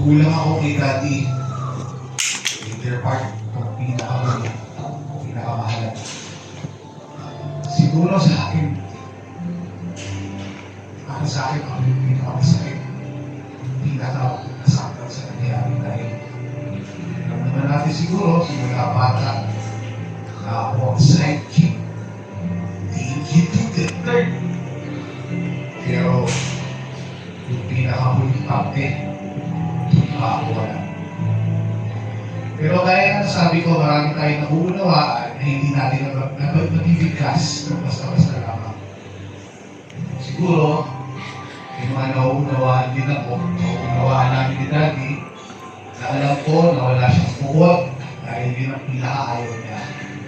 Kulang ako kay Daddy. Peter Park, ang pinakamali, pinakamahalaga. Siguro sa akin, para sa akin, ako yung pinakamasakit. Pinaka-nasaktan sa nangyari dahil alam naman natin siguro, simula bata, na ako ang sidekick. Thank to the. Pero, yung pinakamuling parte, nakakawa Pero kaya nga sabi ko, marami tayong nauunawaan na hindi natin nab- nab- nabibigkas ng basta-basta lamang. Siguro, may mga nauunawaan din ako, nauunawaan namin ni Daddy, na alam ko na wala siyang buhok dahil yun ang pinakaayaw niya.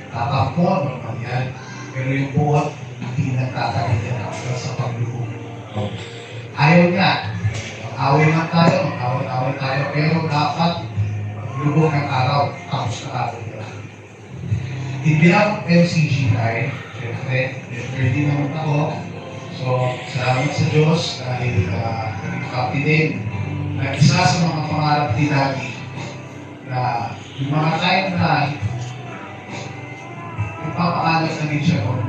Tatampo, normal yan. Pero yung buhok, hindi nagtatagal niya hanggang sa paglubog. Ayaw niya. Mag-away man tayo, mag-away-away tayo, pero dapat lubog ng araw, tapos na araw nila. In behalf of MCG ay, syempre, ready naman ako. So, salamat sa Diyos dahil uh, captain din na isa sa mga pangarap ni Daddy na yung mga time na nagpapaalam na din siya noon.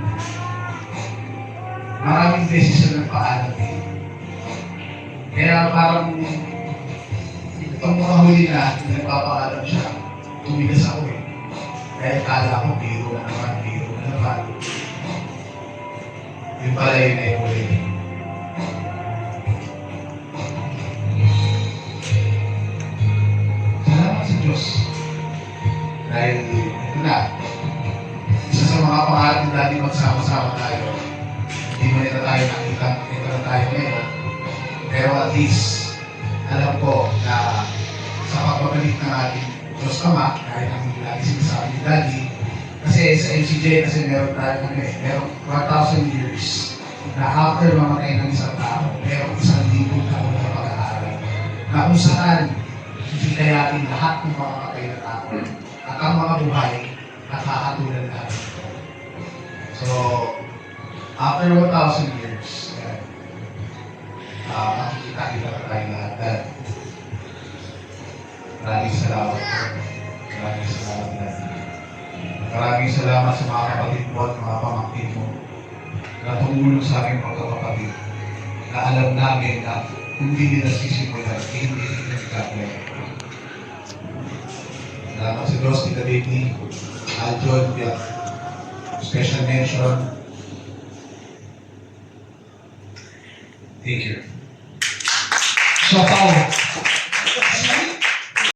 Maraming beses siya nagpaalam din. Kaya parang itong mga huli na nagpapaalam siya, tumigas ako eh. Dahil kala ko biro na naman, biro na naman. Yung pala yun ay huli. Salamat sa Diyos. Dahil ito na, isa sa mga pangarap ng dati magsama-sama tayo. Least, alam ko na sa pagbabalik ng ating Diyos Ama, kahit ang lagi sinasabi ni Daddy, kasi sa MCJ, kasi meron tayo ano eh, meron 1,000 years na after mamatay ng isang tao, meron isang libong taon na pag-aaral na kung saan hihikayatin lahat ng mga patay na tao at ang mga buhay nakakatulad natin. So, after 1,000 years, uh, makikita-kita na tayo lahat. Dad, maraming salamat po. Maraming salamat Daddy. Maraming salamat sa mga kapatid mo at mga pamangkin mo na tumulong sa aking mga kapatid na alam namin na kung hindi nila sisimulan, hindi nila nagkakaya. Salamat sa Diyos, Tita Baby, Aljon, special mention. Thank you. São Paulo.